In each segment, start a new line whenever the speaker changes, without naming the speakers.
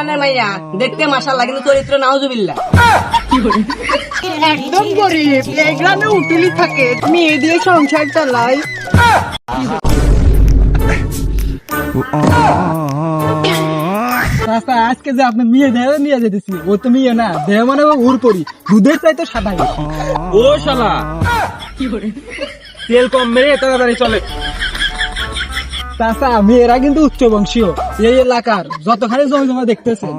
হান্নানের মাইয়া দেখতে মাশাল্লাহ কিন্তু চরিত্র নাউজুবিল্লাহ।
একদম গরিব এই গ্রামে উটুলি থাকে মেয়ে দিয়ে সংসার চালাই আজকে যে আপনি মেয়ে দেহ নিয়ে যেতেছি ও তো মেয়ে না দেহ মানে ও উড় পড়ি দুধের চাই তো সাদা।
ও শালা। তেল কম মেরে তাড়াতাড়ি চলে।
চাচা মেয়েরা কিন্তু উচ্চ বংশীয় এই এলাকার যতখানি জমি জমা দেখতেছেন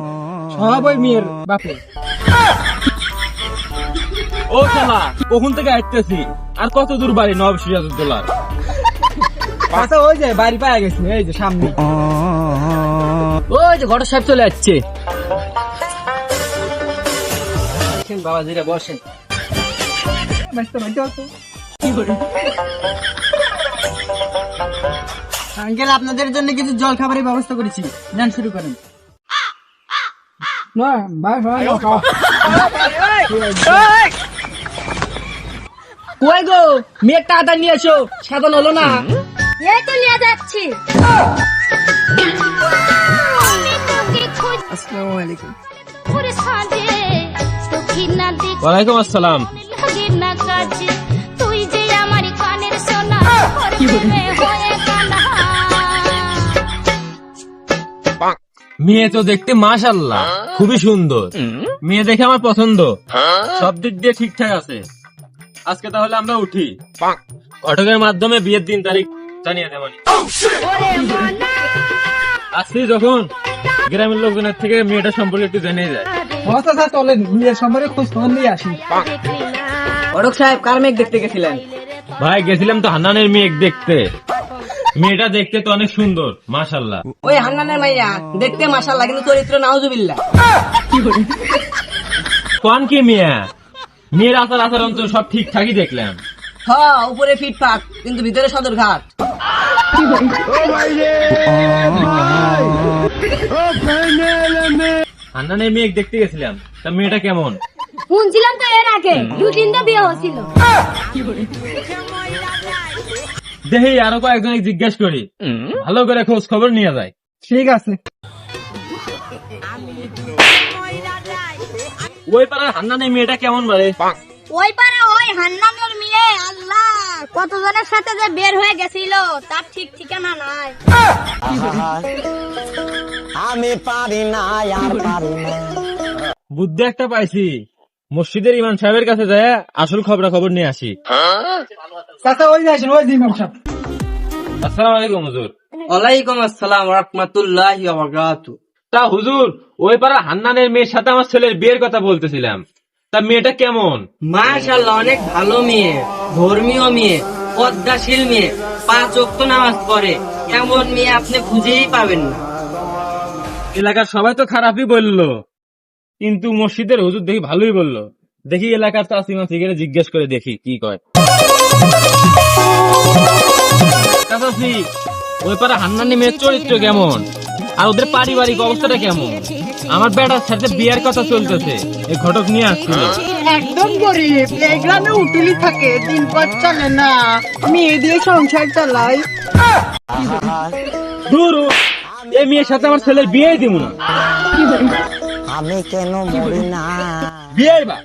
সব ওই মেয়ের বাপে
ও শালা কখন থেকে আসতেছি আর কত দূর বাড়ি নব সিরাজুদ্দোলার
চাচা ওই যে বাড়ি পাওয়া গেছে এই যে সামনে।
ওই যে ঘটক সাহেব চলে যাচ্ছে বাবা জিরা বসেন
ভাই তো আঙ্কেল আপনাদের জন্য কিছু জল খাবারের ব্যবস্থা করেছি। নেন শুরু করেন।
কই গো? মেয়ের নিয়ে এসো। সাধন হলো না।
এই তো নিয়ে যাচ্ছি।
আসসালামু আলাইকুম।
ওয়ালাইকুম আসসালাম।
তুই যে আমার কানের সোনা
মেয়ে তো দেখতে মাশাল্লাহ খুবই সুন্দর। মেয়ে দেখে আমার পছন্দ। সব দিক দিয়ে ঠিকঠাক আছে। আজকে তাহলে আমরা উঠি। ঘটকের মাধ্যমে বিয়ের দিন তারিখ জানিয়ে দেব। আসছি যখন গ্রামের লোকজনের থেকে মেয়েটা সম্পর্কে একটু জেনে যায়।
আচ্ছা স্যার চলেন বিয়ের সম্পর্কে খোঁজ খবর নিয়ে আসি।
ঘটক সাহেব কার মেঘ দেখতে গেছিলেন?
ভাই গেছিলাম তো হান্নানের মেয়ে দেখতে। মেয়েটা দেখতে তো অনেক সুন্দর মাশাল্লাহ
ওই হান্নানের মাইয়া দেখতে মাশাল্লাহ কিন্তু চরিত্র নাউজুবিল্লাহ।
কোন কি মেয়ে? মেয়ের আচার আচরণ তো সব ঠিকঠাকই দেখলাম।
হ উপরে ফিটফাট কিন্তু ভিতরে সদর ঘাট
হান্নানের মেয়ে দেখতে গেছিলাম তা মেয়েটা কেমন?
শুনছিলাম তো এর আগে দু তিনটা বিয়ে হয়েছিল।
দেখি আরও কয়েকজন জিজ্ঞেস করি। ভালো করে খোঁজ খবর নিয়ে যায়
ঠিক আছে।
ওই পাড়ার হান্নানের মেয়েটা কেমন বলে
ওই পারে ওই হান্নানের মেয়ে আল্লাহ! কতজনের সাথে যে বের হয়ে গেছিল তার ঠিক ঠিকানা নাই।
আমি পারি না আর পারি না।
বুদ্ধি একটা পাইছি। মসজিদের ইমাম সাহেবের কাছে যায় আসল খবরা খবর নিয়ে আসি।
চাচা ওই যে আসেন ওই যে ইমাম সাহেব।
আসসালামু আলাইকুম হুজুর।
ওয়ালাইকুম আসসালাম রহমতুল্লাহ বারাকাতু
তা হুজুর ওই পাড়ার হান্নানের মেয়ের সাথে আমার ছেলের বিয়ের কথা বলতেছিলাম। তা মেয়েটা কেমন?
মাশাল্লাহ অনেক ভালো মেয়ে ধর্মীয় মেয়ে পদ্মাশীল মেয়ে পাঁচ অক্ত নামাজ পড়ে। এমন মেয়ে আপনি খুঁজেই পাবেন না।
এলাকার সবাই তো খারাপই বলল। কিন্তু মসজিদের হুজুর দেখি ভালোই বলল। দেখি এলাকার চাষিমা থেকে জিজ্ঞেস করে দেখি কি কয়। ওই হান্নানি মেয়ের চরিত্র কেমন? আর ওদের পারিবারিক অবস্থাটা কেমন? আমার বেটার সাথে বিয়ের কথা চলতেছে। এই ঘটক নিয়ে আসছিল
একদম গরিব এই গ্রামে উটুলি থাকে দিন পর চলে না। মেয়ে দিয়ে সংসার চালাই
দূর এই মেয়ের সাথে আমার ছেলের বিয়ে দিব না।
আমি কেন মরি না?
বিয়ে বা।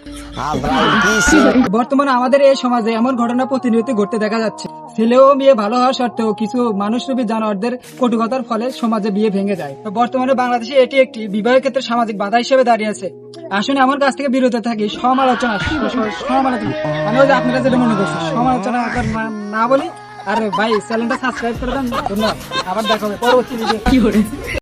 বর্তমানে আমাদের এই সমাজে এমন ঘটনা প্রতিনিয়ত ঘটতে দেখা যাচ্ছে। ছেলে ও মেয়ে ভালো হওয়া সত্ত্বেও কিছু মানুষরূপী জানোয়ারদের কটুকতার ফলে সমাজে বিয়ে ভেঙে যায়। বর্তমানে বাংলাদেশে এটি একটি বিবাহের ক্ষেত্রে সামাজিক বাধা হিসেবে দাঁড়িয়েছে আসুন আমার কাছ থেকে বিরত থাকি, সমালোচনা সমালোচনা। আমি ওই আপনারা যেটা মনে করছি সমালোচনা না- বলি, আর ভাই, চ্যানেলটা সাবস্ক্রাইব করে দেন। ধন্যবাদ। আবার দেখা হবে। পরবর্তী কি করে?